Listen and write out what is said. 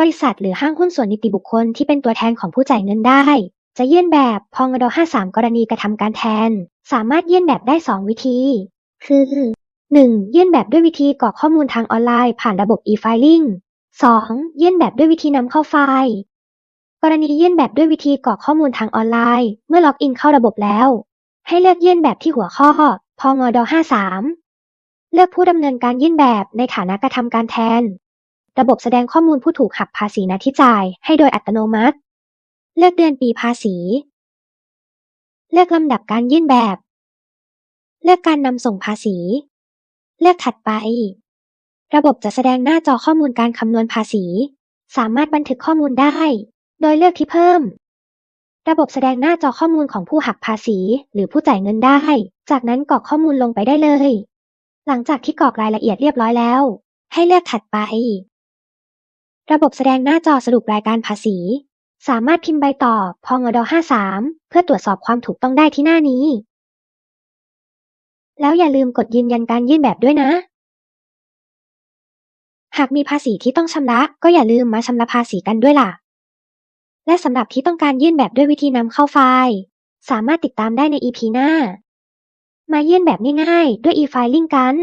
บริษัทหรือห้างหุ้นส่วนนิติบุคคลที่เป็นตัวแทนของผู้จ่ายเงินได้ จะยื่นแบบพงด53 กรณีกระทำการแทน สามารถยื่นแบบได้ 2 วิธี คือ 1. ยื่นแบบด้วยวิธีกรอกข้อมูลทางออนไลน์ผ่านระบบ e-filing 2. ยื่นแบบด้วยวิธีนำเข้าไฟล์ กรณียื่นแบบด้วยวิธีกรอกข้อมูลทางออนไลน์ เมื่อล็อกอินเข้าระบบแล้ว ให้เลือกยื่นแบบที่หัวข้อพงด53 เลือกผู้ดำเนินการยื่นแบบในฐานะกระทำการแทน ระบบแสดงข้อมูลผู้ถูกหักภาษีณที่จ่าย ให้โดยอัตโนมัติ เลือกเดือนปีภาษี เลือกลำดับการยื่นแบบ เลือกการนำส่งภาษี เลือกถัดไป ระบบจะแสดงหน้าจอข้อมูลการคำนวณภาษี สามารถบันทึกข้อมูลได้ โดยเลือกที่เพิ่ม ระบบแสดงหน้าจอข้อมูลของผู้หักภาษี หรือผู้จ่ายเงินได้ จากนั้นกรอกข้อมูลลงไปได้เลย หลังจากที่กรอกรายละเอียดเรียบร้อยแล้ว ให้เลือกถัดไป ระบบแสดงหน้าจอสรุปรายการภาษี สามารถพิมพ์ใบตอบพงด53 เพื่อตรวจสอบความถูกต้องได้ที่หน้านี้ แล้วอย่าลืมกดยืนยันการยื่นแบบด้วยนะ หากมีภาษีที่ต้องชำระ ก็อย่าลืมมาชำระภาษีกันด้วยล่ะ และสำหรับที่ต้องการยื่นแบบด้วยวิธีนำเข้าไฟล์ สามารถติดตามได้ใน EP หน้า มายื่นแบบง่ายๆด้วย e-filing กัน